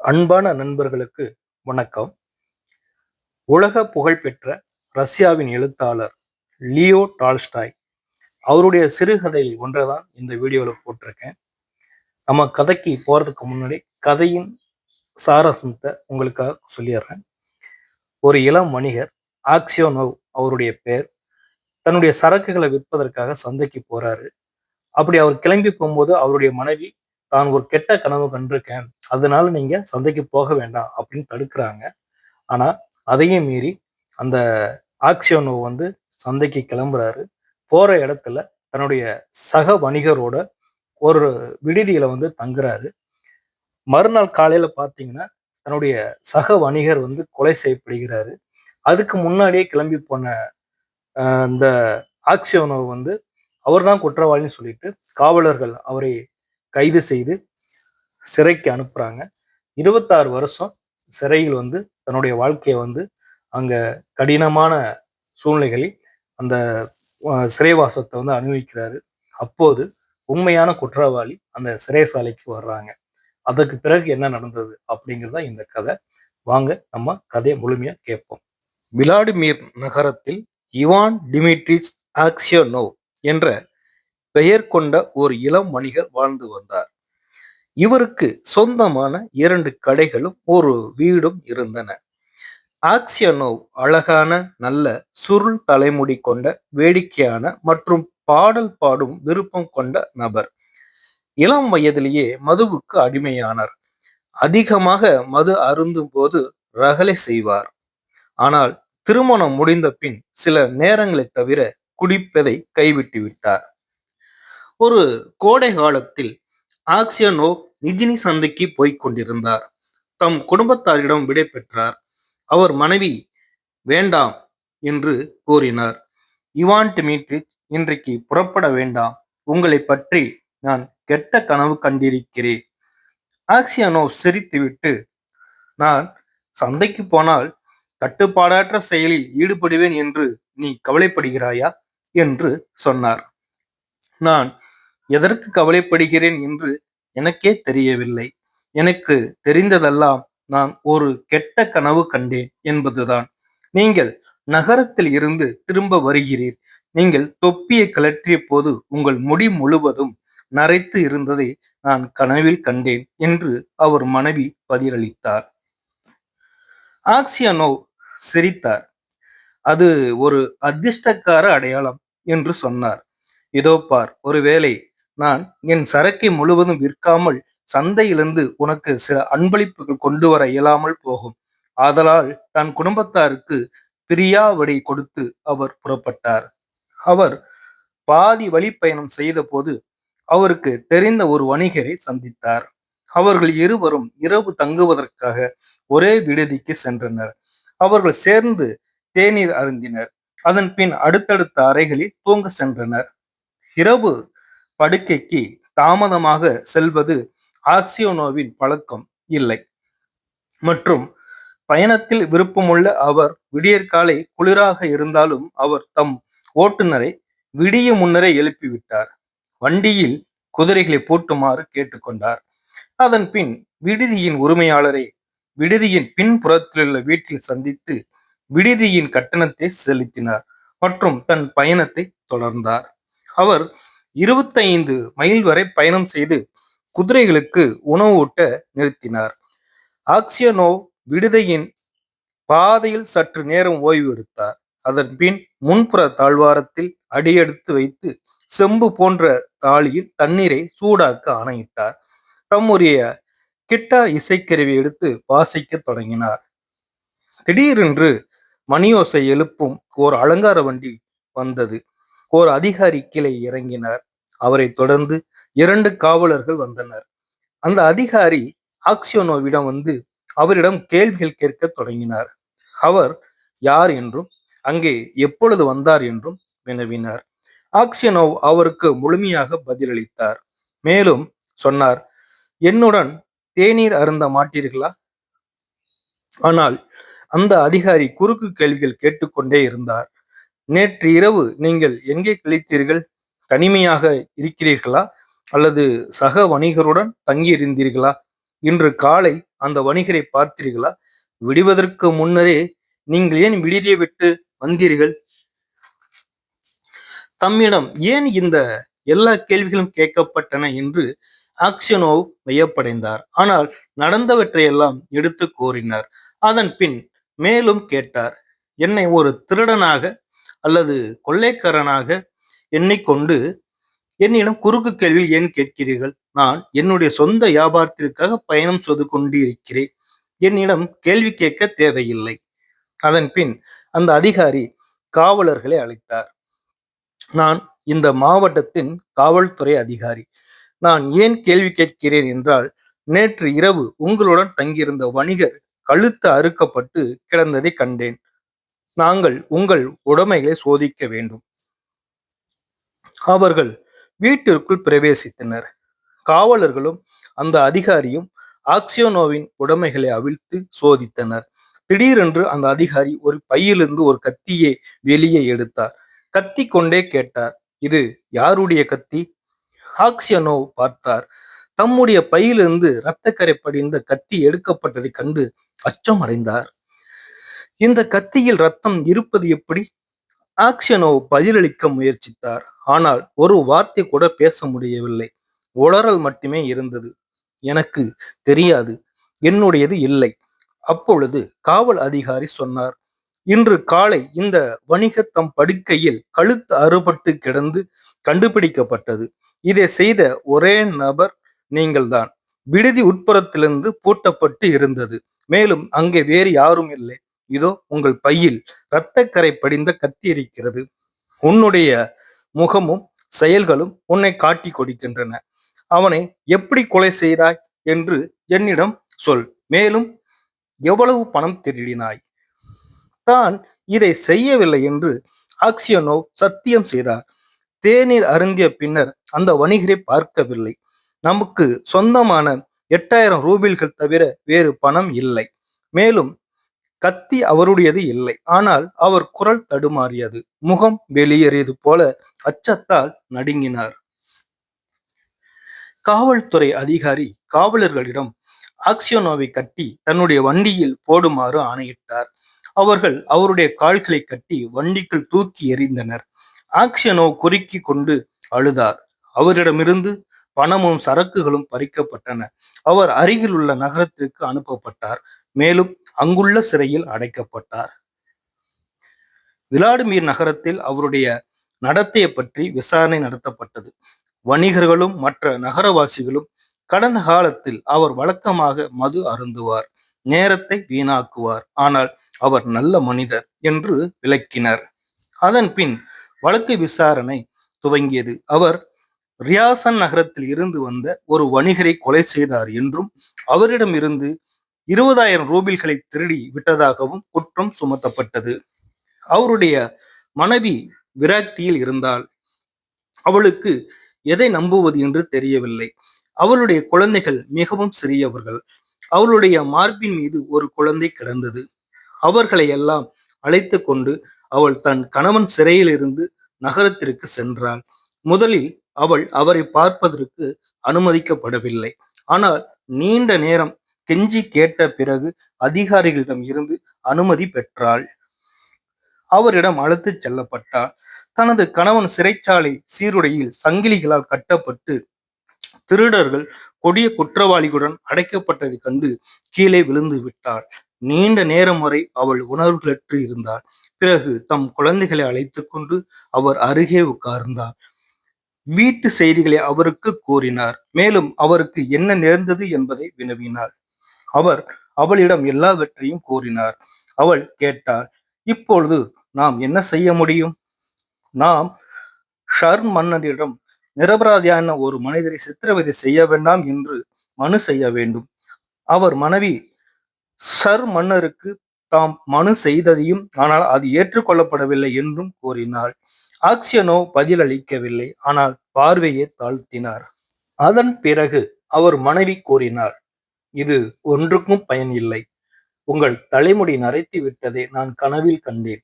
அன்பான நண்பர்களுக்கு வணக்கம். உலக புகழ்பெற்ற ரஷ்யாவின் எழுத்தாளர் லியோ டால்ஸ்டாய் அவருடைய சிறுகதை ஒன்றை தான் இந்த வீடியோவில் போட்டிருக்கேன். நம்ம கதைக்கு போகிறதுக்கு முன்னாடி கதையின் சாரசத்தை உங்களுக்காக சொல்லிடுறேன். ஒரு இளம் வணிகர் ஆக்சியோனோவ் அவருடைய பேர் தன்னுடைய சரக்குகளை விற்பதற்காக சந்தைக்கு போறாரு. அப்படி அவர் கிளம்பி போகும்போது அவருடைய மனைவி தான் ஒரு கெட்ட கனவு கண்டிருக்கேன். அதனால நீங்க சந்தைக்கு போக வேண்டாம் அப்படின்னு தடுக்கிறாங்க. ஆனா அதையும் மீறி அந்த ஆக்சியோனோ வந்து சந்தைக்கு கிளம்புறாரு. போற இடத்துல தன்னுடைய சக வணிகரோட ஒரு விடுதியில வந்து தங்குறாரு. மறுநாள் காலையில பாத்தீங்கன்னா தன்னுடைய சக வணிகர் வந்து கொலை செய்யப்படுகிறாரு. அதுக்கு முன்னாடியே கிளம்பி போன இந்த ஆக்சியோனோ வந்து அவர் தான் குற்றவாளின்னு சொல்லிட்டு காவலர்கள் அவரை கைது செய்து சிறைக்கு அனுப்புறாங்க. இருபத்தாறு வருஷம் சிறையில் வந்து தன்னுடைய வாழ்க்கையை வந்து அங்க கடினமான சூழ்நிலைகளில் அந்த சிறைவாசத்தை வந்து அனுபவிக்கிறாரு. அப்போது உண்மையான குற்றவாளி அந்த சிறைசாலைக்கு வர்றாங்க. அதற்கு பிறகு என்ன நடந்தது அப்படிங்கிறதா இந்த கதை. வாங்க நம்ம கதையை முழுமையா கேட்போம். விளாடிமிர் நகரத்தில் இவான் டிமிட்ரிஸ் ஆக்சியோனோவ் என்ற பெயர் கொண்ட ஒரு இளம் வணிகர் வாழ்ந்து வந்தார். இவருக்கு சொந்தமான இரண்டு கடைகளும் ஒரு வீடும் இருந்தன. ஆக்சியனோவ் அழகான நல்ல சுருள் தலைமுடி கொண்ட வேடிக்கையான மற்றும் பாடல் பாடும் விருப்பம் கொண்ட நபர். இளம் வயதிலேயே மதுவுக்கு அடிமையானார். அதிகமாக மது அருந்தும் போது ரகலை செய்வார். ஆனால் திருமணம் முடிந்த பின் சில நேரங்களை தவிர குடிப்பதை கைவிட்டு விட்டார். ஒரு கோடை காலத்தில் ஆக்சியனோ நிஜினி சந்தைக்கு போய்க் கொண்டிருந்தார். தம் குடும்பத்தாரிடம் விடை பெற்றார். அவர் மனைவி வேண்டாம் என்று கூறினார். இவான் டிமிட்ரிச் இன்றைக்கு புறப்பட வேண்டாம். உங்களை பற்றி நான் கெட்ட கனவு கண்டிருக்கிறேன். ஆக்சியனோ சிரித்துவிட்டு நான் சந்தைக்கு போனால் கட்டுப்பாடற்ற செயலில் ஈடுபடுவேன் என்று நீ கவலைப்படுகிறாயா? என்று சொன்னார். நான் எதற்கு கவலைப்படுகிறேன் என்று எனக்கே தெரியவில்லை. எனக்கு தெரிந்ததெல்லாம் நான் ஒரு கெட்ட கனவு கண்டேன் என்பதுதான். நீங்கள் நகரத்தில் இருந்து திரும்ப வருகிறீர். நீங்கள் தொப்பியை கலற்றிய போது உங்கள் முடி முழுவதும் நரைத்து இருந்ததை நான் கனவில் கண்டேன் என்று அவர் மனைவி பதிலளித்தார். ஆக்சியனோ சிரித்தார். அது ஒரு அதிர்ஷ்டக்கார அடையாளம் என்று சொன்னார். இதோ பார் ஒருவேளை நான் என் சரக்கை முழுவதும் விற்காமல் சந்தையிலிருந்து உனக்கு சில அன்பளிப்புகள் கொண்டு வர இயலாமல் போகும். ஆதலால் தன் குடும்பத்தாருக்கு பிரியாவடி கொடுத்து அவர் புறப்பட்டார். அவர் பாதி வழி பயணம் செய்த போது அவருக்கு தெரிந்த ஒரு வணிகரை சந்தித்தார். அவர்கள் இருவரும் இரவு தங்குவதற்காக ஒரே விடுதிக்கு சென்றனர். அவர்கள் சேர்ந்து தேநீர் அருந்தினர். அதன் பின் அடுத்தடுத்த அறைகளில் தூங்க சென்றனர். இரவு படுக்கைக்கு தாமதமாக செல்வது ஆக்சியோனோவின் பழக்கம் இல்லை. மற்றும் பயணத்தில் விருப்பமுள்ள அவர் விடியற்காலை குளிராக இருந்தாலும் அவர் தம் ஓட்டுநரை விடிய முன்னரே எழுப்பிவிட்டார். வண்டியில் குதிரைகளை பூட்டுமாறு கேட்டுக்கொண்டார். அதன் பின் விடுதியின் உரிமையாளரை விடுதியின் பின்புறத்திலுள்ள வீட்டில் சந்தித்து விடுதியின் கட்டணத்தை செலுத்தினார் மற்றும் தன் பயணத்தை தொடர்ந்தார். அவர் இருபத்தைந்து மைல் வரை பயணம் செய்து குதிரைகளுக்கு உணவு ஊட்ட நிறுத்தினார். ஆக்சியனோ விடுதையின் பாதையில் சற்று நேரம் ஓய்வு எடுத்தார். அதன் பின் முன்புற தாழ்வாரத்தில் அடியெடுத்து வைத்து செம்பு போன்ற தாளியில் தண்ணீரை சூடாக்க ஆணையிட்டார். தம்முடைய கிட்டா இசைக்கருவி எடுத்து வாசிக்க தொடங்கினார். திடீரென்று மணியோசை எழுப்பும் ஓர் அலங்கார வண்டி வந்தது. ஓர் அதிகாரி கீழே இறங்கினார். அவரை தொடர்ந்து இரண்டு காவலர்கள் வந்தனர். அந்த அதிகாரி ஆக்சியோனோவிடம் வந்து அவரிடம் கேள்விகள் கேட்க தொடங்கினார். அவர் யார் என்றும் அங்கே எப்பொழுது வந்தார் என்றும்? வினவினார். ஆக்சியனோவ் அவருக்கு முழுமையாக பதிலளித்தார். மேலும் சொன்னார் என்னுடன் தேநீர் அருந்த மாட்டீர்களா? ஆனால் அந்த அதிகாரி குறுக்கு கேள்விகள் கேட்டுக்கொண்டே இருந்தார். நேற்று இரவு நீங்கள் எங்கே கழித்தீர்கள்? தனிமையாக இருக்கிறீர்களா? அல்லது சக வணிகருடன் தங்கி இருந்தீர்களா இன்று காலை அந்த வணிகரை பார்த்தீர்களா? விடுவதற்கு முன்னரே நீங்கள் ஏன் விடுதியை விட்டு வந்தீர்கள்? தம்மிடம் ஏன் இந்த எல்லா கேள்விகளும் கேட்கப்பட்டன என்று ஆக்சியனோவ் வியப்படைந்தார். ஆனால் நடந்தவற்றையெல்லாம் எடுத்து கோரினார் அதன் பின் மேலும் கேட்டார். என்னை ஒரு திருடனாக அல்லது கொள்ளைக்காரனாக எண்ணிக்கொண்டு என்னிடம் குறுக்கு கேள்வியில் ஏன் கேட்கிறீர்கள்? நான் என்னுடைய சொந்த வியாபாரத்திற்காக பயணம் செய்து கொண்டிருக்கிறேன். என்னிடம் கேள்வி கேட்க தேவையில்லை. அதன் பின் அந்த அதிகாரி காவலர்களை அழைத்தார். நான் இந்த மாவட்டத்தின் காவல்துறை அதிகாரி. நான் ஏன் கேள்வி கேட்கிறேன் என்றால் நேற்று இரவு உங்களுடன் தங்கியிருந்த வணிகர் கழுத்து அறுக்கப்பட்டு கிடந்ததை கண்டேன். நாங்கள் உங்கள் உடைமைகளை சோதிக்க வேண்டும். அவர்கள் வீட்டிற்குள் பிரவேசித்தனர். காவலர்களும் அந்த அதிகாரியும் ஆக்சியோனோவின் உடைமைகளை அவிழ்த்து சோதித்தனர். திடீரென்று அந்த அதிகாரி ஒரு பையிலிருந்து ஒரு கத்தியை வெளியே எடுத்தார். கத்தி கொண்டே கேட்டார் இது யாருடைய கத்தி? ஆக்சியனோ பார்த்தார் தம்முடைய பையிலிருந்து இரத்தக்கரை படிந்த கத்தி எடுக்கப்பட்டதை கண்டு அச்சம் அடைந்தார் இந்த கத்தியில் ரத்தம் இருப்பது எப்படி? ஆக்சியனோ பதிலளிக்க முயற்சித்தார் ஆனால் ஒரு வார்த்தை கூட பேச முடியவில்லை. உளறல் மட்டுமே இருந்தது. எனக்கு தெரியாது. என்னுடையது இல்லை. அப்பொழுது காவல் அதிகாரி சொன்னார். இன்று காலை இந்த வணிக தம் படுக்கையில் கழுத்து அறுபட்டு கிடந்து கண்டுபிடிக்கப்பட்டது. இதை செய்த ஒரே நபர் நீங்கள்தான். விடுதி உட்புறத்திலிருந்து பூட்டப்பட்டு இருந்தது. மேலும் அங்கே வேறு யாரும் இல்லை. இதோ உங்கள் பையில் இரத்தக்கரை படிந்த கத்தி இருக்கிறது. உன்னுடைய முகமும் செயல்களும் உன்னை காட்டி கொடுக்கின்றன. அவனை எப்படி கொலை செய்தாய் என்று என்னிடம் சொல். மேலும் எவ்வளவு பணம் திருடினாய்? தான் இதை செய்யவில்லை என்று ஆக்சியனோ சத்தியம் செய்தார். தேநீர் அருந்திய பின்னர் அந்த வணிகரை பார்க்கவில்லை. நமக்கு சொந்தமான எட்டாயிரம் ரூபில்கள் தவிர வேறு பணம் இல்லை. மேலும் கத்தி அவருடையது இல்லை. ஆனால் அவர் குரல் தடுமாறியது. முகம் வெளியேறியது போல அச்சத்தால் நடுங்கினார். காவல்துறை அதிகாரி காவலர்களிடம் ஆக்சியோனோவை கட்டி தன்னுடைய வண்டியில் போடுமாறு ஆணையிட்டார். அவர்கள் அவருடைய கால்களை கட்டி வண்டிக்குள் தூக்கி எறிந்தனர். ஆக்சியனோ குறுக்கி கொண்டு அழுதார். அவரிடமிருந்து பணமும் சரக்குகளும் பறிக்கப்பட்டன. அவர் அருகில் உள்ள நகரத்திற்கு அனுப்பப்பட்டார். மேலும் அங்குள்ள சிறையில் அடைக்கப்பட்டார். விளாடிமிர் நகரத்தில் அவருடைய நடத்தையை பற்றி விசாரணை நடத்தப்பட்டது. வணிகர்களும் மற்ற நகரவாசிகளும் கடந்த காலத்தில் அவர் வழக்கமாக மது அருந்துவார் நேரத்தை வீணாக்குவார் ஆனால் அவர் நல்ல மனிதர் என்று விளக்கினர். அதன் பின் வழக்கு விசாரணை துவங்கியது. அவர் ரியாசன் நகரத்தில் இருந்து வந்த ஒரு வணிகரை கொலை செய்தார் என்றும் அவரிடம் இருந்து இருபதாயிரம் ரூபில்களை திருடி விட்டதாகவும் குற்றம் சுமத்தப்பட்டது. அவருடைய மனைவி விராக்தியில் இருந்தால் அவளுக்கு எதை நம்புவது என்று தெரியவில்லை. அவளுடைய குழந்தைகள் மிகவும் சிறியவர்கள். அவளுடைய மார்பின் மீது ஒரு குழந்தை கிடந்தது. அவர்களை எல்லாம் அழைத்து கொண்டு அவள் தன் கணவன் சிறையிலிருந்து நகரத்திற்கு சென்றாள். முதலில் அவள் அவரை பார்ப்பதற்கு அனுமதிக்கப்படவில்லை. ஆனால் நீண்ட நேரம் கெஞ்சி கேட்ட பிறகு அதிகாரிகளிடம் இருந்து அனுமதி பெற்றாள். அவரிடம் அழைத்துச் செல்லப்பட்டார் தனது கணவன் சிறைச்சாலை சீருடையில் சங்கிலிகளால் கட்டப்பட்டு திருடர்கள் கொடிய குற்றவாளிகளுடன் அடைக்கப்பட்டதை கண்டு கீழே விழுந்து விட்டாள். நீண்ட நேரம் வரை அவள் உணர்வுகளற்று இருந்தாள். பிறகு தம் குழந்தைகளை அழைத்து கொண்டு அவர் அருகே உட்கார்ந்தார். வீட்டு செய்திகளை அவருக்கு கூறினார். மேலும் அவருக்கு என்ன நேர்ந்தது என்பதை வினவினார் அவர் அவளிடம் எல்லாவற்றையும் கூறினார். அவள் கேட்டாள் இப்பொழுது நாம் என்ன செய்ய முடியும்? நாம் ஷர்ம் மன்னரிடம் நிரபராதியான ஒரு மனிதரை சித்திரவதை செய்ய வேண்டாம் என்று மனு செய்ய வேண்டும். அவர் மனைவி சர் மன்னருக்கு தாம் மனு செய்ததையும் ஆனால் அது ஏற்றுக்கொள்ளப்படவில்லை என்றும் கூறினார் ஆக்சியனோ பதிலளிக்கவில்லை ஆனால் பார்வையை தாழ்த்தினார். அதன் பிறகு அவர் மனைவி கூறினார் இது ஒன்றுக்கும் பயன் இல்லை. உங்கள் தலைமுடி நரைத்து விட்டதை நான் கனவில் கண்டேன்.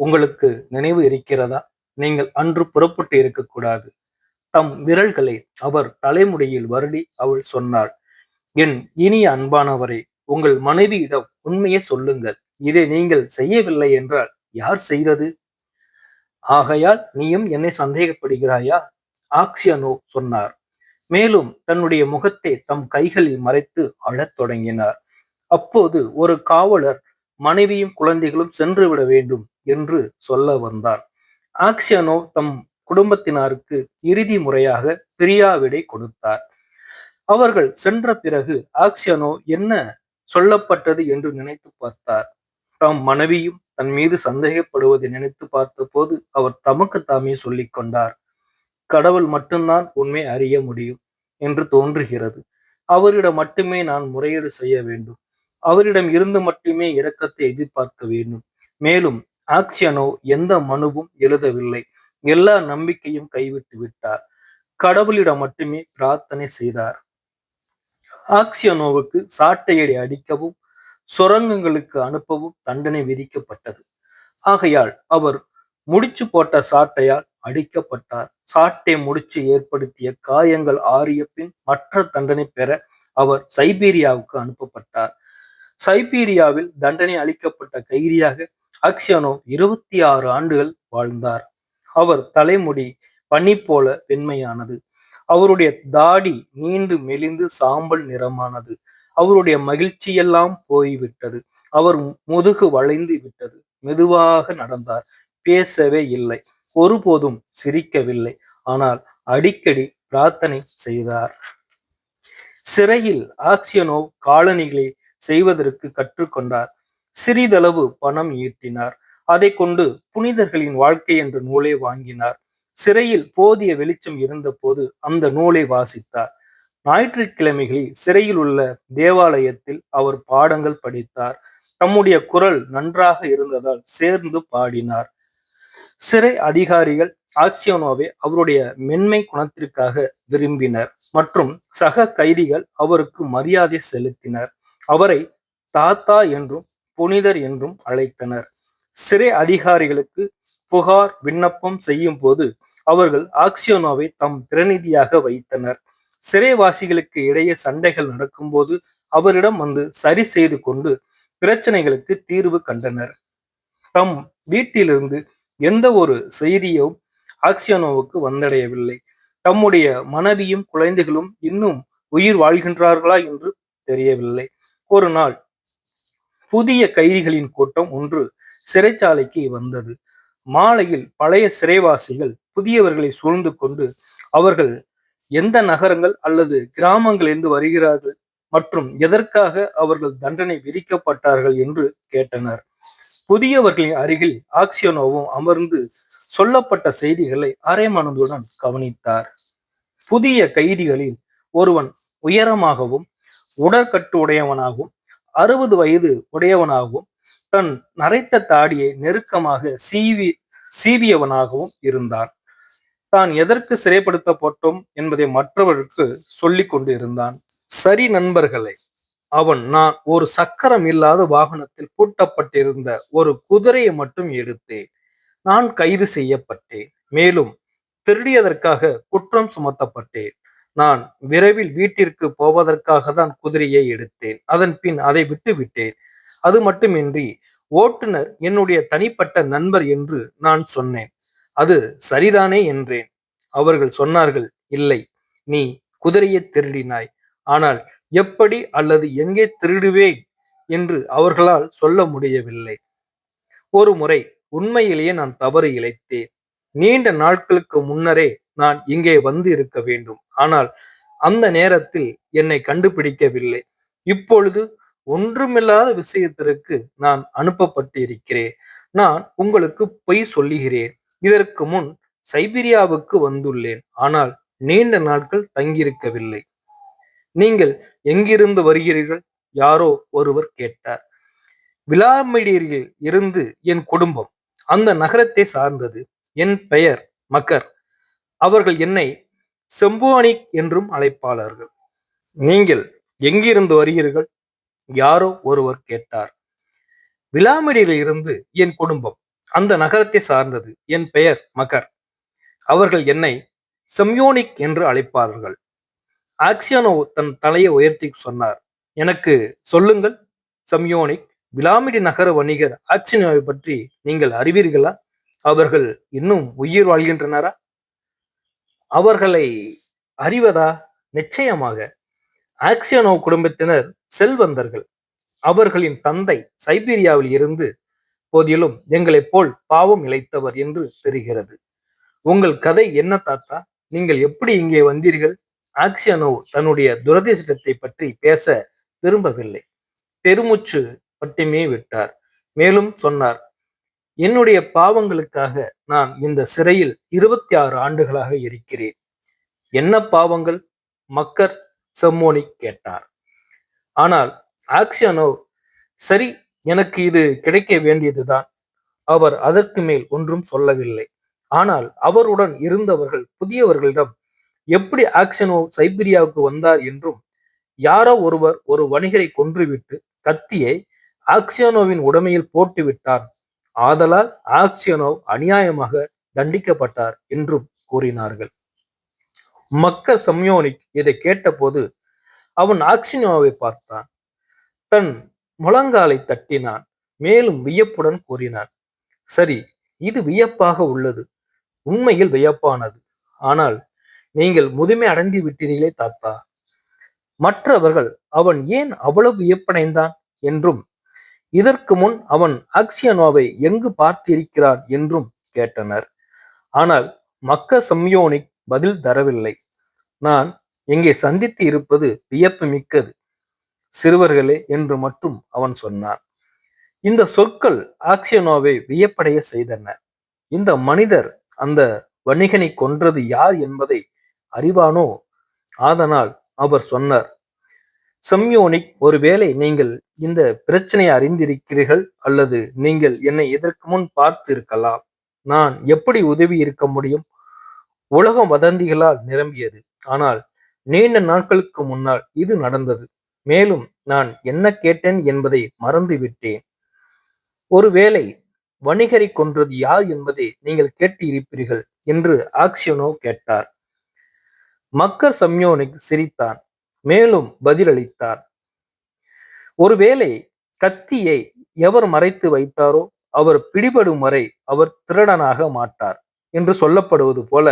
உங்களுக்கு நினைவு இருக்கிறதா? நீங்கள் அன்று புறப்பட்டு இருக்கக்கூடாது. தம் விரல்களை அவர் தலைமுடியில் வருடி அவள் சொன்னாள். என் இனிய அன்பானவரே உங்கள் மனைவியிடம் உண்மையை சொல்லுங்கள். இதை நீங்கள் செய்யவில்லை என்றால் யார் செய்தது? ஆகையால் நீயும் என்னை சந்தேகப்படுகிறாயா? ஆக்சியனோ சொன்னார். மேலும் தன்னுடைய முகத்தை தம் கைகளில் மறைத்து அழத் தொடங்கினார். அப்போது ஒரு காவலர் மனைவியும் குழந்தைகளும் சென்று விட வேண்டும் என்று சொல்ல வந்தார். ஆக்சியானோ தம் குடும்பத்தினருக்கு இறுதி முறையாக பிரியாவிடை கொடுத்தார். அவர்கள் சென்ற பிறகு ஆக்சியானோ என்ன சொல்லப்பட்டது என்று நினைத்து பார்த்தார். தம் மனைவியும் தன் மீது சந்தேகப்படுவதை நினைத்து பார்த்தபோது அவர் தமக்கு தாமே சொல்லிக் கொண்டார். கடவுள் மட்டும்தான் உண்மை அறிய முடியும் என்று தோன்றுகிறது. அவரிடம் மட்டுமே நான் முறையீடு செய்ய வேண்டும். அவரிடம் இருந்து மட்டுமே இரக்கத்தை எதிர்பார்க்க வேண்டும். மேலும் ஆக்சியனோ எந்த மனுவும் எழுதவில்லை. எல்லா நம்பிக்கையும் கைவிட்டு விட்டார். கடவுளிடம் மட்டுமே பிரார்த்தனை செய்தார். ஆக்சியனோவுக்கு சாட்டையடி அடிக்கவும் சுரங்கங்களுக்கு அனுப்பவும் தண்டனை விதிக்கப்பட்டது. ஆகையால் அவர் முடிச்சு போட்ட சாட்டையால் அடிக்கப்பட்டார். சாட்டை முடிச்சு ஏற்படுத்திய காயங்கள் ஆறிய பின் மற்ற தண்டனை பெற அவர் சைபீரியாவுக்கு அனுப்பப்பட்டார். சைபீரியாவில் தண்டனை அளிக்கப்பட்ட கைதியாக அக்ஷனோ இருபத்தி ஆறு ஆண்டுகள் வாழ்ந்தார். அவர் தலைமுடி பனி போல வெண்மையானது. அவருடைய தாடி நீண்டு மெலிந்து சாம்பல் நிறமானது. அவருடைய மகிழ்ச்சியெல்லாம் போய்விட்டது. அவர் முதுகு வளைந்து விட்டது. மெதுவாக நடந்தார். பேசவே இல்லை. ஒருபோதும் சிரிக்கவில்லை. ஆனால் அடிக்கடி பிரார்த்தனை செய்தார். சிறையில் ஆக்சியனோவ் காலணிகளை செய்வதற்கு கற்றுக்கொண்டார். சிறிதளவு பணம் ஈட்டினார். அதை கொண்டு புனிதர்களின் வாழ்க்கை என்ற நூலை வாங்கினார். சிறையில் போதிய வெளிச்சம் இருந்தபோது அந்த நூலை வாசித்தார். ஞாயிற்றுக்கிழமைகளில் சிறையில் உள்ள தேவாலயத்தில் அவர் பாடங்கள் படித்தார். தம்முடைய குரல் நன்றாக இருந்ததால் சேர்ந்து பாடினார். சிறை அதிகாரிகள் ஆக்சியோனோவை அவருடைய மென்மை குணத்திற்காக விரும்பினர் மற்றும் சக கைதிகள் அவருக்கு மரியாதை செலுத்தினர். அவரை தாத்தா என்றும் புனிதர் என்றும் அழைத்தனர். சிறை அதிகாரிகளுக்கு புகார் விண்ணப்பம் செய்யும் போது அவர்கள் ஆக்சியோனோவை தம் பிரதிநிதியாக வைத்தனர். சிறைவாசிகளுக்கு இடையே சண்டைகள் நடக்கும்போது அவரிடம் வந்து சரி செய்து கொண்டு பிரச்சனைகளுக்கு தீர்வு கண்டனர். தம் வீட்டிலிருந்து எந்த ஒரு செய்தியும் ஆக்சியானோவுக்கு வந்தடையவில்லை. தம்முடைய மனைவியும் குழந்தைகளும் இன்னும் உயிர் வாழ்கின்றார்களா என்று தெரியவில்லை. ஒரு நாள் புதிய கைதிகளின் கூட்டம் ஒன்று சிறைச்சாலைக்கு வந்தது. மாலையில் பழைய சிறைவாசிகள் புதியவர்களை சூழ்ந்து கொண்டு அவர்கள் எந்த நகரங்கள் அல்லது கிராமங்களிலிருந்து வருகிறார்கள் மற்றும் எதற்காக அவர்கள் தண்டனை விதிக்கப்பட்டார்கள் என்று கேட்டனர். புதியவர்களின் அருகில் ஆக்சியோனோவும் அமர்ந்து சொல்லப்பட்ட செய்திகளை அரைமனதுடன் கவனித்தார். புதிய கைதிகளில் ஒருவன் உயரமாகவும் உடற்கட்டு உடையவனாகவும் அறுபது வயது உடையவனாகவும் தன் நரைத்த தாடியை நெருக்கமாக சீவி சீவியவனாகவும் இருந்தான். தான் எதற்கு சிறைப்படுத்தப்பட்டோம் என்பதை மற்றவருக்கு சொல்லிக் கொண்டு இருந்தான் சரி நண்பர்களே அவன் நான் ஒரு சக்கரம் இல்லாத வாகனத்தில் பூட்டப்பட்டிருந்த ஒரு குதிரையை மட்டும் எடுத்தேன். நான் கைது செய்யப்பட்டேன். மேலும் திருடியதற்காக குற்றம் சுமத்தப்பட்டேன். நான் விரைவில் வீட்டிற்கு போவதற்காக தான் குதிரையை எடுத்தேன். அதன் பின் அதை விட்டு விட்டேன் அது மட்டுமின்றி ஓட்டுநர் என்னுடைய தனிப்பட்ட நண்பர் என்று நான் சொன்னேன். அது சரிதானே? என்றேன். அவர்கள் சொன்னார்கள் இல்லை நீ குதிரையை திருடினாய். ஆனால் எப்படி அல்லது எங்கே திருடுவேன் என்று அவர்களால் சொல்ல முடியவில்லை. ஒரு முறை உண்மையிலேயே நான் தவறு இழைத்தேன். நீண்ட நாட்களுக்கு முன்னரே நான் இங்கே வந்து இருக்க வேண்டும். ஆனால் அந்த நேரத்தில் என்னை கண்டுபிடிக்கவில்லை. இப்பொழுது ஒன்றுமில்லாத விஷயத்திற்கு நான் அனுப்பப்பட்டு இருக்கிறேன் நான் உங்களுக்கு பொய் சொல்லுகிறேன். இதற்கு முன் சைபீரியாவுக்கு வந்துள்ளேன். ஆனால் நீண்ட நாட்கள் தங்கியிருக்கவில்லை. நீங்கள் எங்கிருந்து வருகிறீர்கள்? யாரோ ஒருவர் கேட்டார். விளாமிடியில் இருந்து என் குடும்பம் அந்த நகரத்தை சார்ந்தது. என் பெயர் மக்கர். அவர்கள் என்னை செம்போனிக் என்றும் அழைப்பாளர்கள். நீங்கள் எங்கிருந்து வருகிறீர்கள்? யாரோ ஒருவர் கேட்டார். விளாமிடியில் இருந்து என் குடும்பம் அந்த நகரத்தை சார்ந்தது. என் பெயர் மகர் அவர்கள் என்னை செம்யோனிக் என்று அழைப்பார்கள். ஆக்சியானோ தன் தலையை உயர்த்தி சொன்னார். எனக்கு சொல்லுங்கள் சம்யோனிக் விலாமிடி நகர வணிகர் ஆக்சினோவை பற்றி நீங்கள் அறிவீர்களா? அவர்கள் இன்னும் உயிர் வாழ்கின்றனரா? அவர்களை அறிவதா? நிச்சயமாக. ஆக்சியனோ குடும்பத்தினர் செல்வந்தர்கள். அவர்களின் தந்தை சைபீரியாவில் இருந்து போதிலும் எங்களைப் போல் பாவம் இழைத்தவர் என்று தெரிகிறது. உங்கள் கதை என்ன தாத்தா? நீங்கள் எப்படி இங்கே வந்தீர்கள்? ஆக்சியனோ தன்னுடைய துரதிர்ஷ்டத்தை பற்றி பேச விரும்பவில்லை. பெருமூச்சு மட்டுமே விட்டார். மேலும் சொன்னார் என்னுடைய பாவங்களுக்காக நான் இந்த சிறையில் இருபத்தி ஆறு ஆண்டுகளாக இருக்கிறேன். என்ன பாவங்கள்? மக்கர் செம்மோனி கேட்டார். ஆனால் ஆக்சியனோ சரி எனக்கு இது கிடைக்க வேண்டியதுதான். அவர் அதற்கு மேல் ஒன்றும் சொல்லவில்லை. ஆனால் அவருடன் இருந்தவர்கள் புதியவர்களிடம் எப்படி ஆக்சியனோ சைபீரியாவுக்கு வந்தார் என்றும் யாரோ ஒருவர் ஒரு வணிகரை கொன்றுவிட்டு கத்தியை ஆக்சியனோவின் உடமையில் போட்டு விட்டார் ஆதலால் ஆக்சியனோவ் அநியாயமாக தண்டிக்கப்பட்டார் என்றும் கூறினார்கள். மக்க சம்யோனிக் இதை கேட்டபோது அவன் ஆக்சினோவை பார்த்தான். தன் முழங்காலை தட்டினான் மேலும் வியப்புடன் கூறினான் சரி இது வியப்பாக உள்ளது. உண்மையில் வியப்பானது. ஆனால் நீங்கள் முதுமை அடைந்து விட்டீர்களே தாத்தா. மற்றவர்கள் அவன் ஏன் அவ்வளவு வியப்படைந்தான் என்றும் இதற்கு முன் அவன் ஆக்சியனோவை எங்கு பார்த்திருக்கிறான் என்றும் கேட்டனர். ஆனால் மக்க சம்யோனிக் பதில் தரவில்லை. நான் எங்கே சந்தித்து இருப்பது வியப்பு மிக்கது சிறுவர்களே என்று மட்டும் அவன் சொன்னான். இந்த சொற்கள் ஆக்சியனோவை வியப்படைய செய்தன. இந்த மனிதர் அந்த வணிகனை கொன்றது யார் என்பதை அறிவானோ? ஆதனால் அவர் சொன்னார் சம்யோனிக் ஒருவேளை நீங்கள் இந்த பிரச்சனையை அறிந்திருக்கிறீர்கள் அல்லது நீங்கள் என்னை இதற்கு முன் பார்த்து இருக்கலாம் நான் எப்படி உதவி இருக்க முடியும்? உலகம் வதந்திகளால் நிரம்பியது. ஆனால் நீண்ட நாட்களுக்கு முன்னால் இது நடந்தது. மேலும் நான் என்ன கேட்டேன் என்பதை மறந்து விட்டேன் ஒருவேளை வணிகரை கொன்றது யார் என்பதை நீங்கள் கேட்டு இருப்பீர்கள் என்று ஆக்சியனோ கேட்டார். மக்கர் சம்யோனிக் சிரித்தான் மேலும் பதிலளித்தார். ஒருவேளை கத்தியை எவர் மறைத்து வைத்தாரோ அவர் பிடிபடும் வரை அவர் திருடனாக மாட்டார் என்று சொல்லப்படுவது போல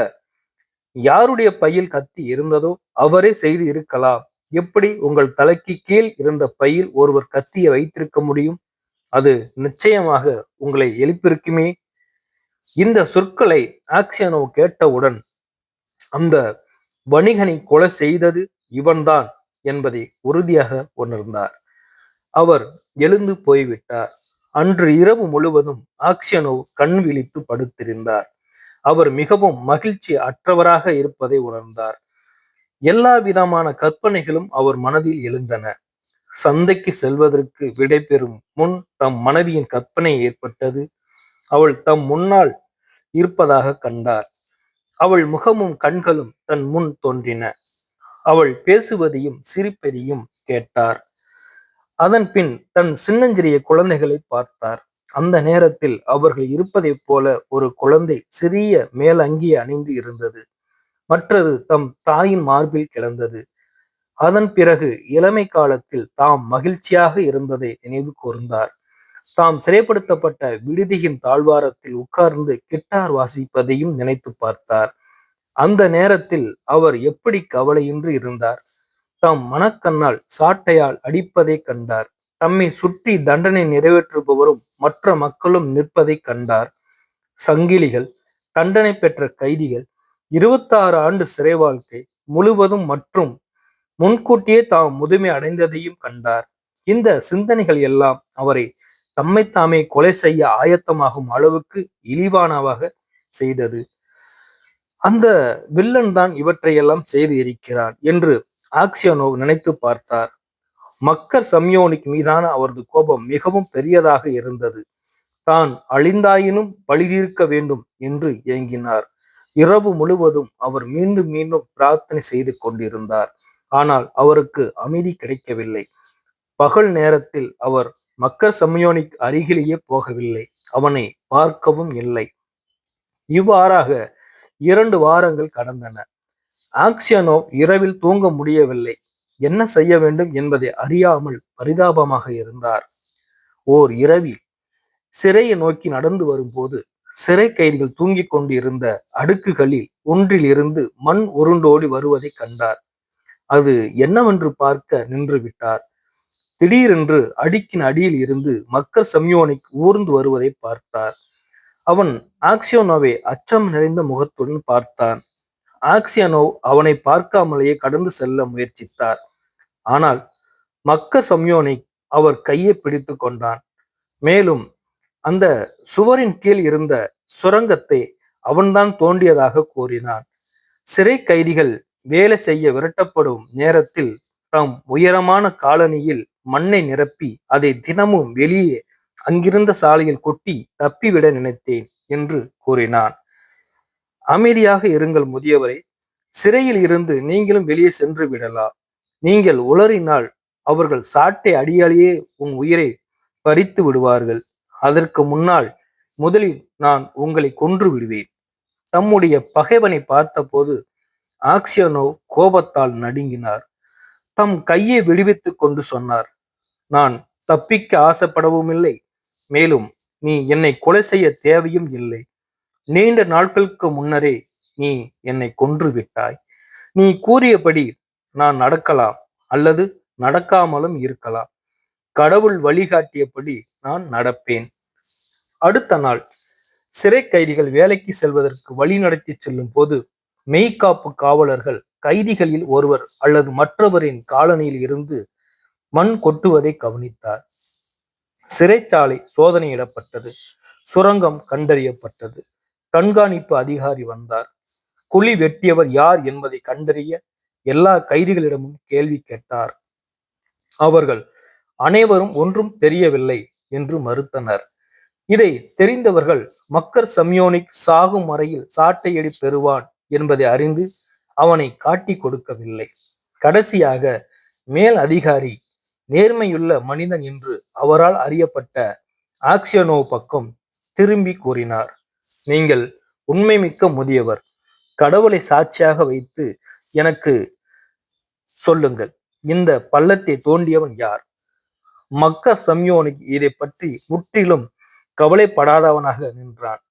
யாருடைய பையில் கத்தி இருந்ததோ அவரே செய்து இருக்கலாம். எப்படி உங்கள் தலைக்கு கீழ் இருந்த பையில் ஒருவர் கத்தியை வைத்திருக்க முடியும்? அது நிச்சயமாக உங்களை எழுப்பிருக்குமே இந்த சொற்களை ஆக்சியனோ கேட்டவுடன் அந்த வணிகனை கொலை செய்தது இவன்தான் என்பதை உறுதியாக உணர்ந்தார். அவர் எழுந்து போய்விட்டார். அன்று இரவு முழுவதும் ஆக்சியனோ கண் விழித்து படுத்திருந்தார். அவர் மிகவும் மகிழ்ச்சி அற்றவராக இருப்பதை உணர்ந்தார். எல்லா விதமான கற்பனைகளும் அவர் மனதில் எழுந்தன. சந்தைக்கு செல்வதற்கு விடைபெறும் முன் தம் மனைவியின் கற்பனை ஏற்பட்டது. அவள் தம் முன்னால் இருப்பதாக கண்டார். அவள் முகமும் கண்களும் தன் முன் தோன்றின. அவள் பேசுவதையும் சிரிப்பதையும் கேட்டார். அதன் பின் தன் சின்னஞ்சிறிய குழந்தைகளை பார்த்தார். அந்த நேரத்தில் அவர்கள் இருப்பதைப் போல ஒரு குழந்தை சிறிய மேலங்கி அணிந்து இருந்தது. மற்றது தம் தாயின் மார்பில் கிடந்தது. அதன் பிறகு இளமை காலத்தில் தாம் மகிழ்ச்சியாக இருந்ததை நினைவு கூர்ந்தார். தாம் சிறைப்படுத்தப்பட்ட விடுதியின் தாழ்வாரத்தில் உட்கார்ந்து கிட்டார் வாசிப்பதையும் நினைத்து பார்த்தார். அந்த நேரத்தில் அவர் எப்படி கவலையின்றி இருந்தார்? தம் மனக்கண்ணால் சாட்டையால் அடிப்பதை கண்டார். தம்மை சுற்றி தண்டனை நிறைவேற்றுபவரும் மற்ற மக்களும் நிற்பதை கண்டார். சங்கிலிகள் தண்டனை பெற்ற கைதிகள் இருபத்தாறு ஆண்டு சிறை வாழ்க்கை முழுவதும் மற்றும் முன்கூட்டியே தாம் முதுமை அடைந்ததையும் கண்டார். இந்த சிந்தனைகள் எல்லாம் அவரை தம்மை தாமே கொலை செய்ய ஆயத்தமாகும் அளவுக்கு இழிவானவாக செய்தது. அந்த வில்லன் தான் இவற்றையெல்லாம் செய்து இருக்கிறார் என்று ஆக்சியனோ நினைத்து பார்த்தார். மக்கர் சம்யோனிக் மீதான அவரது கோபம் மிகவும் பெரியதாக இருந்தது. தான் அழிந்தாயினும் பழிதீர்க்க வேண்டும் என்று ஏங்கினார். இரவு முழுவதும் அவர் மீண்டும் மீண்டும் பிரார்த்தனை செய்து கொண்டிருந்தார். ஆனால் அவருக்கு அமைதி கிடைக்கவில்லை. பகல் நேரத்தில் அவர் மக்கர் சமயோனிக் அருகிலேயே போகவில்லை. அவனை பார்க்கவும் இல்லை. இவ்வாறாக இரண்டு வாரங்கள் கடந்தன. ஆக்சியனோவ் இரவில் தூங்க முடியவில்லை. என்ன செய்ய வேண்டும் என்பதை அறியாமல் பரிதாபமாக இருந்தார். ஓர் இரவில் சிறையை நோக்கி நடந்து வரும்போது சிறை கைதிகள் தூங்கிக் கொண்டிருந்த அடுக்குகளில் ஒன்றில் இருந்து மண் உருண்டோடி வருவதை கண்டார். அது என்னவென்று பார்க்க நின்று விட்டார். திடீரென்று அடிக்கின் அடியில் இருந்து மக்கள் சம்யோனிக் ஊர்ந்து வருவதை பார்த்தார். அவன் ஆக்சியோனோவை அச்சம் நிறைந்த முகத்துடன் பார்த்தான். ஆக்சியனோ அவனை பார்க்காமலேயே கடந்து செல்ல முயற்சித்தார். ஆனால் மக்க சம்யோனிக் அவர் கையை பிடித்து கொண்டான். மேலும் அந்த சுவரின் கீழ் இருந்த சுரங்கத்தை அவன்தான் தோண்டியதாக கூறினான். சிறை கைதிகள் வேலை செய்ய விரட்டப்படும் நேரத்தில் தம் உயரமான காலனியில் மண்ணை நிரப்பி அதை தினமும் வெளியே அங்கிருந்த சாலையில் கொட்டி தப்பிவிட நினைத்தேன் என்று கூறினான். அமைதியாக இருங்கள் முதியவரை. சிறையில் இருந்து நீங்களும் வெளியே சென்று விடலாம் நீங்கள் உளறினால் அவர்கள் சாட்டை அடியாலேயே உன் உயிரை பறித்து விடுவார்கள். அதற்கு முன்னால் முதலில் நான் உங்களை கொன்று விடுவேன். தம்முடைய பகைவனை பார்த்தபோது ஆக்சியனோ கோபத்தால் நடுங்கினார். தம் கையை விடுவித்துக் கொண்டு சொன்னார். நான் தப்பிக்க ஆசைப்படவும் இல்லை மேலும் நீ என்னை கொலை செய்ய தேவையும் இல்லை. நீண்ட நாட்களுக்கு முன்னரே நீ என்னை கொன்று விட்டாய் நீ கூறியபடி நான் நடக்கலாம் அல்லது நடக்காமலும் இருக்கலாம். கடவுள் வழிகாட்டியபடி நான் நடப்பேன். அடுத்த நாள் சிறை கைதிகள் வேலைக்கு செல்வதற்கு வழி நடத்தி செல்லும் போது மெய்காப்பு காவலர்கள் கைதிகளில் ஒருவர் அல்லது மற்றவரின் காலனியில் இருந்து மண் கொட்டுவதை கவனித்தார். சிறைச்சாலை சோதனையிடப்பட்டது. சுரங்கம் கண்டறியப்பட்டது. கண்காணிப்பு அதிகாரி வந்தார். குழி வெட்டியவர் யார் என்பதை கண்டறிய எல்லா கைதிகளிடமும் கேள்வி கேட்டார். அவர்கள் அனைவரும் ஒன்றும் தெரியவில்லை என்று மறுத்தனர். இதை தெரிந்தவர்கள் மக்கர் சம்யோனிக் சாகும் வரையில் சாட்டையடி பெறுவான் என்பதை அறிந்து அவனை காட்டி கொடுக்கவில்லை. கடைசியாக மேல் அதிகாரி நேர்மையுள்ள மனிதன் என்று அவரால் அறியப்பட்ட ஆக்சியனோ பக்கம் திரும்பி கூறினார். நீங்கள் உண்மை மிக்க முதியவர். கடவுளை சாட்சியாக வைத்து எனக்கு சொல்லுங்கள். இந்த பள்ளத்தை தோண்டியவன் யார்? மக்க சம்யோனிக் இதை பற்றி முற்றிலும் கவலைப்படாதவனாக நின்றான்.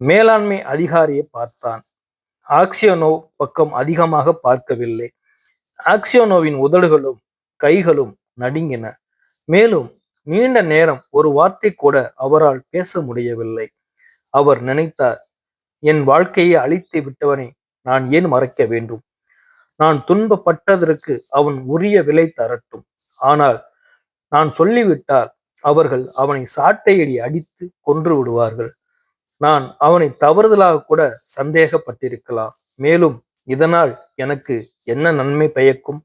மேலாண்மை அதிகாரியை பார்த்தான். ஆக்சியோனோ பக்கம் அதிகமாக பார்க்கவில்லை. ஆக்சியோனோவின் உதடுகளும் கைகளும் நடுங்கின. மேலும் நீண்ட நேரம் ஒரு வார்த்தை கூட அவரால் பேச முடியவில்லை. அவர் நினைத்தார் என் வாழ்க்கையை அழித்து விட்டவனை நான் ஏன் மறைக்க வேண்டும்? நான் துன்பப்பட்டதற்கு அவன் உரிய விலை தரட்டும். ஆனால் நான் சொல்லிவிட்டால் அவர்கள் அவனை சாட்டையடி அடித்து கொன்று விடுவார்கள். நான் அவனை தவறுதலாக கூட சந்தேகப்பட்டிருக்கலாம். மேலும் இதனால் எனக்கு என்ன நன்மை பயக்கும்?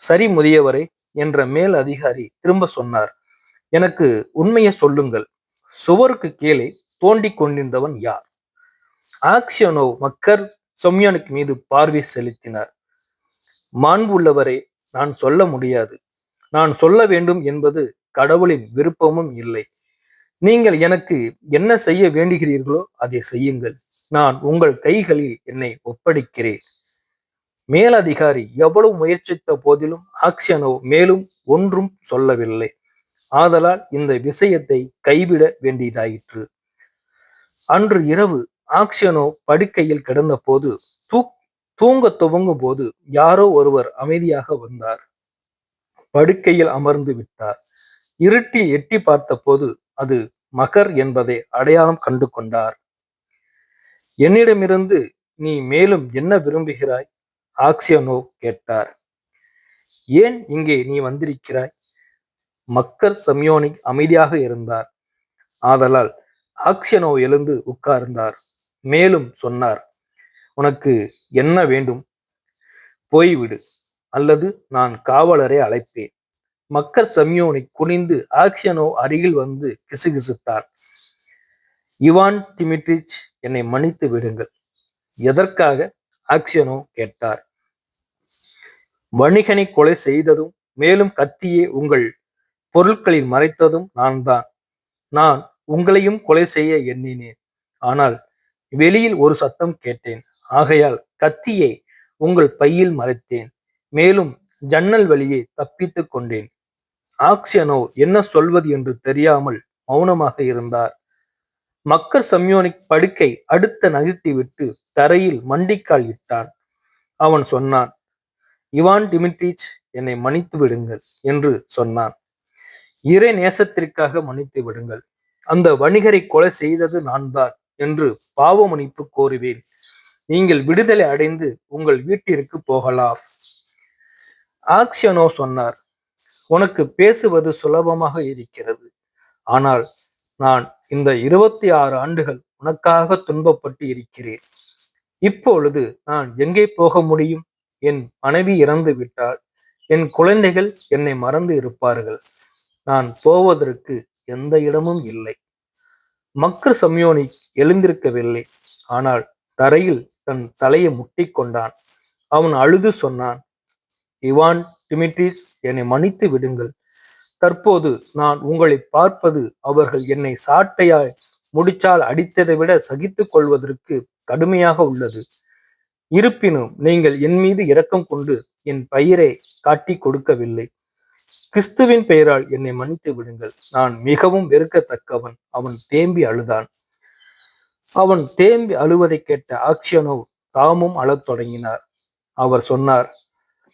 சரி முதியவரை என்ற மேல் அதிகாரி திரும்ப சொன்னார். எனக்கு உண்மையை சொல்லுங்கள். சுவருக்கு கீழே தோண்டி கொண்டிருந்தவன் யார்? ஆக்சியனோ மக்கர் சொம்யானுக்கு மீது பார்வை செலுத்தினார். மாண்பு உள்ளவரை நான் சொல்ல முடியாது. நான் சொல்ல வேண்டும் என்பது கடவுளின் விருப்பமும் இல்லை. நீங்கள் எனக்கு என்ன செய்ய வேண்டுகிறீர்களோ அதை செய்யுங்கள். நான் உங்கள் கைகளில் என்னை ஒப்படைக்கிறேன். மேலதிகாரி எவ்வளவு முயற்சித்த போதிலும் ஆக்சியனோ மேலும் ஒன்றும் சொல்லவில்லை. ஆதலால் இந்த விஷயத்தை கைவிட வேண்டியதாயிற்று. அன்று இரவு ஆக்சியனோ படுக்கையில் கிடந்த போது தூ தூங்க துவங்கும் போது யாரோ ஒருவர் அமைதியாக வந்தார். படுக்கையில் அமர்ந்து விட்டார். இருட்டில் எட்டி பார்த்தபோது அது மகர் என்பதை அடையாளம் கண்டு கொண்டார் என்னிடமிருந்து நீ மேலும் என்ன விரும்புகிறாய்? ஆக்சியனோ கேட்டார். ஏன் இங்கே நீ வந்திருக்கிறாய்? மக்கர் சம்யோனிக் அமைதியாக இருந்தார். ஆதலால் ஆக்சியனோ எழுந்து உட்கார்ந்தார். மேலும் சொன்னார் உனக்கு என்ன வேண்டும்? போய்விடு. அல்லது நான் காவலரை அழைப்பேன். மக்கர் சம்யோனை குனிந்து ஆக்ஷனோ அருகில் வந்து கிசுகிசுத்தார். இவான் டிமிட்ரிச் என்னை மன்னித்து விடுங்கள். எதற்காக? ஆக்ஷனோ கேட்டார். வணிகனை கொலை செய்ததும் மேலும் கத்தியே உங்கள் பொருட்களில் மறைத்ததும் நான் தான் நான் உங்களையும் கொலை செய்ய எண்ணினேன். ஆனால் வெளியில் ஒரு சத்தம் கேட்டேன். ஆகையால் கத்தியை உங்கள் பையில் மறைத்தேன். மேலும் ஜன்னல் வழியே தப்பித்துக் கொண்டேன். ஆக்சியனோ என்ன சொல்வது என்று தெரியாமல் மௌனமாக இருந்தார். மக்கர் சம்யோனிக் படுக்கை அடுத்த நகர்த்திவிட்டு தரையில் மண்டிக்கால் இட்டான். அவன் சொன்னான் இவான் டிமிட்ரிச் என்னை மன்னித்து விடுங்கள் என்று சொன்னான். இறை நேசத்திற்காக மன்னித்து விடுங்கள். அந்த வணிகரை கொலை செய்தது நான் தான் என்று பாவ மன்னிப்பு கோருவேன். நீங்கள் விடுதலை அடைந்து உங்கள் வீட்டிற்கு போகலாம். ஆக்ஷனோ சொன்னார் உனக்கு பேசுவது சுலபமாக இருக்கிறது. ஆனால் நான் இந்த இருபத்தி ஆறு ஆண்டுகள் உனக்காக துன்பப்பட்டு இருக்கிறேன். இப்பொழுது நான் எங்கே போக முடியும்? என் மனைவி இறந்து விட்டால் என் குழந்தைகள் என்னை மறந்து இருப்பார்கள். நான் போவதற்கு எந்த இடமும் இல்லை. மக்கர் சம்யோனி எழுந்திருக்கவில்லை. ஆனால் தரையில் தன் தலையை முட்டிக்கொண்டான் அவன் அழுது சொன்னான் இவான் டிமிட்ரிஸ் என்னை மன்னித்து விடுங்கள். தற்போது நான் உங்களை பார்ப்பது அவர்கள் என்னை சாட்டையாய் முடிச்சால் அடித்ததை விட சகித்துக் கொள்வதற்கு கடுமையாக உள்ளது. இருப்பினும் நீங்கள் என் மீது இரக்கம் கொண்டு என் பெயரை காட்டி கொடுக்கவில்லை. கிறிஸ்துவின் பெயரால் என்னை மன்னித்து விடுங்கள். நான் மிகவும் வெறுக்கத்தக்கவன். அவன் தேம்பி அழுதான். அவன் தேம்பி அழுவதை கேட்ட ஆக்சியனோ தாமும் அழத் தொடங்கினார். அவர் சொன்னார்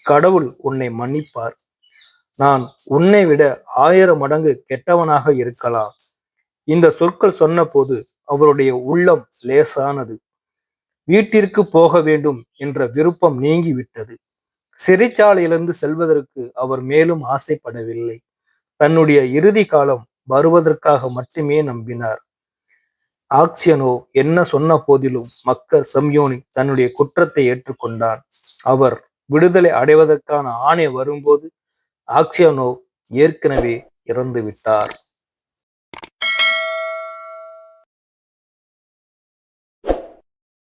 கடவுள் உன்னை மன்னிப்பார். நான் உன்னை விட ஆயிரம் மடங்கு கெட்டவனாக இருக்கலாம். இந்த சொற்கள் சொன்னபோது அவருடைய உள்ளம் லேசானது. வீட்டிற்கு போக வேண்டும் என்ற விருப்பம் நீங்கிவிட்டது. சிறைச்சாலையிலிருந்து செல்வதற்கு அவர் மேலும் ஆசைப்படவில்லை. தன்னுடைய இறுதி காலம் வருவதற்காக மட்டுமே நம்பினார். ஆக்சியனோ என்ன சொன்ன போதிலும் மக்கர் சம்யோனி தன்னுடைய குற்றத்தை ஏற்றுக்கொண்டான். அவர் விடுதலை அடைவதற்கான ஆணை வரும்போது ஆக்சியானோ ஏற்கனவே இறந்து விட்டார்